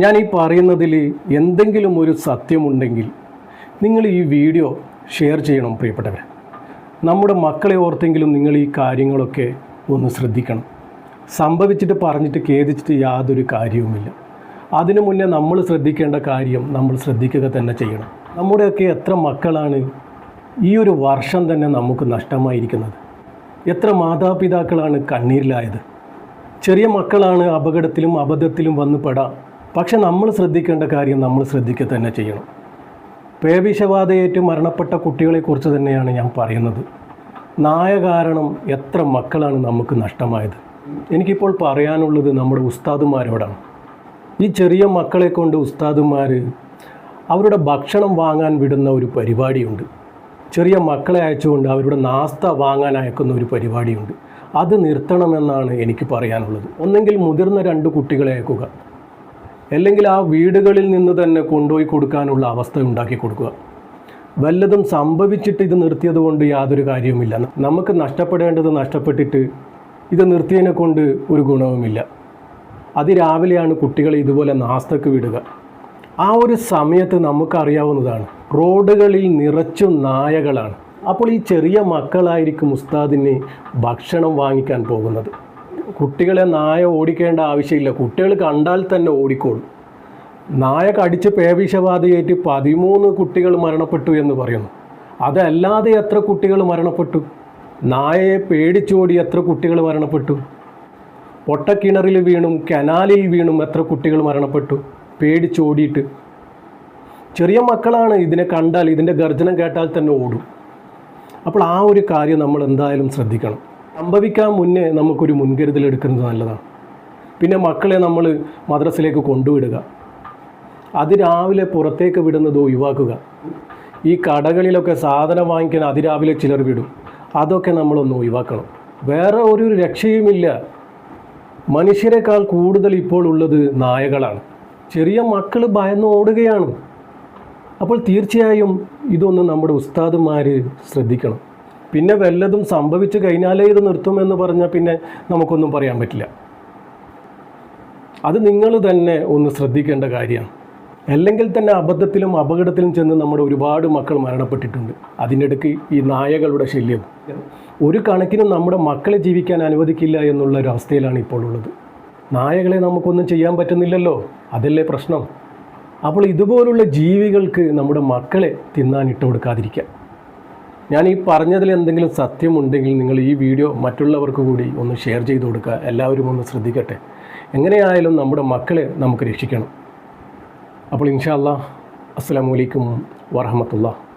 ഞാൻ ഈ പറയുന്നതിൽ എന്തെങ്കിലും ഒരു സത്യമുണ്ടെങ്കിൽ നിങ്ങൾ ഈ വീഡിയോ ഷെയർ ചെയ്യണം പ്രിയപ്പെട്ടവർ നമ്മുടെ മക്കളെ ഓർത്തെങ്കിലും നിങ്ങൾ ഈ കാര്യങ്ങളൊക്കെ ഒന്ന് ശ്രദ്ധിക്കണം. സംഭവിച്ചിട്ട് പറഞ്ഞിട്ട് ഖേദിച്ചിട്ട് യാതൊരു കാര്യവുമില്ല. അതിനു മുന്നേ നമ്മൾ ശ്രദ്ധിക്കേണ്ട കാര്യം നമ്മൾ ശ്രദ്ധിക്കുക തന്നെ ചെയ്യണം. നമ്മുടെയൊക്കെ എത്ര മക്കളാണ് ഈ ഒരു വർഷം തന്നെ നമുക്ക് നഷ്ടമായിരിക്കുന്നത്? എത്ര മാതാപിതാക്കളാണ് കണ്ണീരിലായത്? ചെറിയ മക്കളാണ് അപകടത്തിലും അബദ്ധത്തിലും വന്ന് പെടാം. പക്ഷെ നമ്മൾ ശ്രദ്ധിക്കേണ്ട കാര്യം നമ്മൾ ശ്രദ്ധിക്കുക തന്നെ ചെയ്യണം. പേവിഷബാധയേറ്റ് മരണപ്പെട്ട കുട്ടികളെക്കുറിച്ച് തന്നെയാണ് ഞാൻ പറയുന്നത്. നായ കാരണം എത്ര മക്കളാണ് നമുക്ക് നഷ്ടമായത്. എനിക്കിപ്പോൾ പറയാനുള്ളത് നമ്മുടെ ഉസ്താദുമാരോടാണ്. ഈ ചെറിയ മക്കളെ കൊണ്ട് ഉസ്താദുമാർ അവരുടെ ഭക്ഷണം വാങ്ങാൻ വിടുന്ന ഒരു പരിപാടിയുണ്ട്. ചെറിയ മക്കളെ അയച്ചുകൊണ്ട് അവരുടെ നാസ്ത വാങ്ങാൻ അയക്കുന്ന ഒരു പരിപാടിയുണ്ട്. അത് നിർത്തണമെന്നാണ് എനിക്ക് പറയാനുള്ളത്. ഒന്നെങ്കിൽ മുതിർന്ന രണ്ട് കുട്ടികളെ അയക്കുക. അല്ലെങ്കിൽ ആ വീടുകളിൽ നിന്ന് തന്നെ കൊണ്ടുപോയി കൊടുക്കാനുള്ള അവസ്ഥ ഉണ്ടാക്കി കൊടുക്കുക. വല്ലതും സംഭവിച്ചിട്ട് ഇത് നിർത്തിയത് കൊണ്ട് യാതൊരു കാര്യവുമില്ല. നമുക്ക് നഷ്ടപ്പെടേണ്ടത് നഷ്ടപ്പെട്ടിട്ട് ഇത് നിർത്തിയതിനെ കൊണ്ട് ഒരു ഗുണവുമില്ല. അതിരാവിലെയാണ് കുട്ടികളെ ഇതുപോലെ നാസ്തക്ക് വിടുക. ആ ഒരു സമയത്ത് നമുക്കറിയാവുന്നതാണ് റോഡുകളിൽ നിറച്ചു നായകളാണ്. അപ്പോൾ ഈ ചെറിയ മക്കളായിരിക്കും ഉസ്താദിനെ ഭക്ഷണം വാങ്ങിക്കാൻ പോകുന്നത്. കുട്ടികളെ നായ ഓടിക്കേണ്ട ആവശ്യമില്ല. കുട്ടികൾ കണ്ടാൽ തന്നെ ഓടിക്കോളും. നായ കടിച്ച് പേവിഷബാധയേറ്റ് പതിമൂന്ന് കുട്ടികൾ മരണപ്പെട്ടു എന്ന് പറയുന്നു. അതല്ലാതെ എത്ര കുട്ടികൾ മരണപ്പെട്ടു? നായയെ പേടിച്ചോടി എത്ര കുട്ടികൾ മരണപ്പെട്ടു? പൊട്ടക്കിണറിൽ വീണും കനാലിൽ വീണും എത്ര കുട്ടികൾ മരണപ്പെട്ടു? പേടിച്ചോടിയിട്ട്. ചെറിയ മക്കളാണ് ഇതിനെ കണ്ടാൽ ഇതിന്റെ ഗർജനം കേട്ടാൽ തന്നെ ഓടും. അപ്പോൾ ആ ഒരു കാര്യം നമ്മൾ എന്തായാലും ശ്രദ്ധിക്കണം. സംഭവിക്കാൻ മുന്നേ നമുക്കൊരു മുൻകരുതൽ എടുക്കുന്നത് നല്ലതാണ് പിന്നെ മക്കളെ നമ്മൾ മദ്രസയിലേക്ക് കൊണ്ടുവിടുക. അതിരാവിലെ പുറത്തേക്ക് വിടുന്നത് ഒഴിവാക്കുക. ഈ കടകളിലൊക്കെ സാധനം വാങ്ങിക്കാൻ അതിരാവിലെ ചിലർ വിടും. അതൊക്കെ നമ്മളൊന്ന് ഒഴിവാക്കണം. വേറെ ഒരു രക്ഷയുമില്ല. മനുഷ്യരെക്കാൾ കൂടുതൽ ഇപ്പോൾ ഉള്ളത് നായകളാണ്. ചെറിയ മക്കൾ ഭയന്ന് ഓടുകയാണ്. അപ്പോൾ തീർച്ചയായും ഇതൊന്ന് നമ്മുടെ ഉസ്താദുമാർ ശ്രദ്ധിക്കണം. പിന്നെ വല്ലതും സംഭവിച്ചു കഴിഞ്ഞാലേ ഇത് നിർത്തുമെന്ന് പറഞ്ഞാൽ പിന്നെ നമുക്കൊന്നും പറയാൻ പറ്റില്ല. അത് നിങ്ങൾ തന്നെ ഒന്ന് ശ്രദ്ധിക്കേണ്ട കാര്യമാണ് അല്ലെങ്കിൽ തന്നെ അബദ്ധത്തിലും അപകടത്തിലും ചെന്ന് നമ്മുടെ ഒരുപാട് മക്കൾ മരണപ്പെട്ടിട്ടുണ്ട്. അതിനിടയ്ക്ക് ഈ നായകളുടെ ശല്യം. ഒരു കണക്കിന് നമ്മുടെ മക്കളെ ജീവിക്കാൻ അനുവദിക്കില്ല എന്നുള്ള ഒരു അവസ്ഥയിലാണ് ഇപ്പോൾ ഉള്ളത്. നായകളെ നമുക്കൊന്നും ചെയ്യാൻ പറ്റുന്നില്ലല്ലോ. അതല്ലേ പ്രശ്നം. അപ്പോൾ ഇതുപോലുള്ള ജീവികൾക്ക് നമ്മുടെ മക്കളെ തിന്നാൻ ഇട്ട് കൊടുക്കാതിരിക്കുക ഞാൻ ഈ പറഞ്ഞതിൽ എന്തെങ്കിലും സത്യമുണ്ടെങ്കിൽ നിങ്ങൾ ഈ വീഡിയോ മറ്റുള്ളവർക്ക് കൂടി ഒന്ന് ഷെയർ ചെയ്ത് കൊടുക്കുക. എല്ലാവരും ഒന്ന് ശ്രദ്ധിക്കട്ടെ. എങ്ങനെയായാലും നമ്മുടെ മക്കളെ നമുക്ക് രക്ഷിക്കണം. അപ്പോൾ ഇൻഷാ അസ്സാം വലൈക്കും വറഹമത്തുള്ള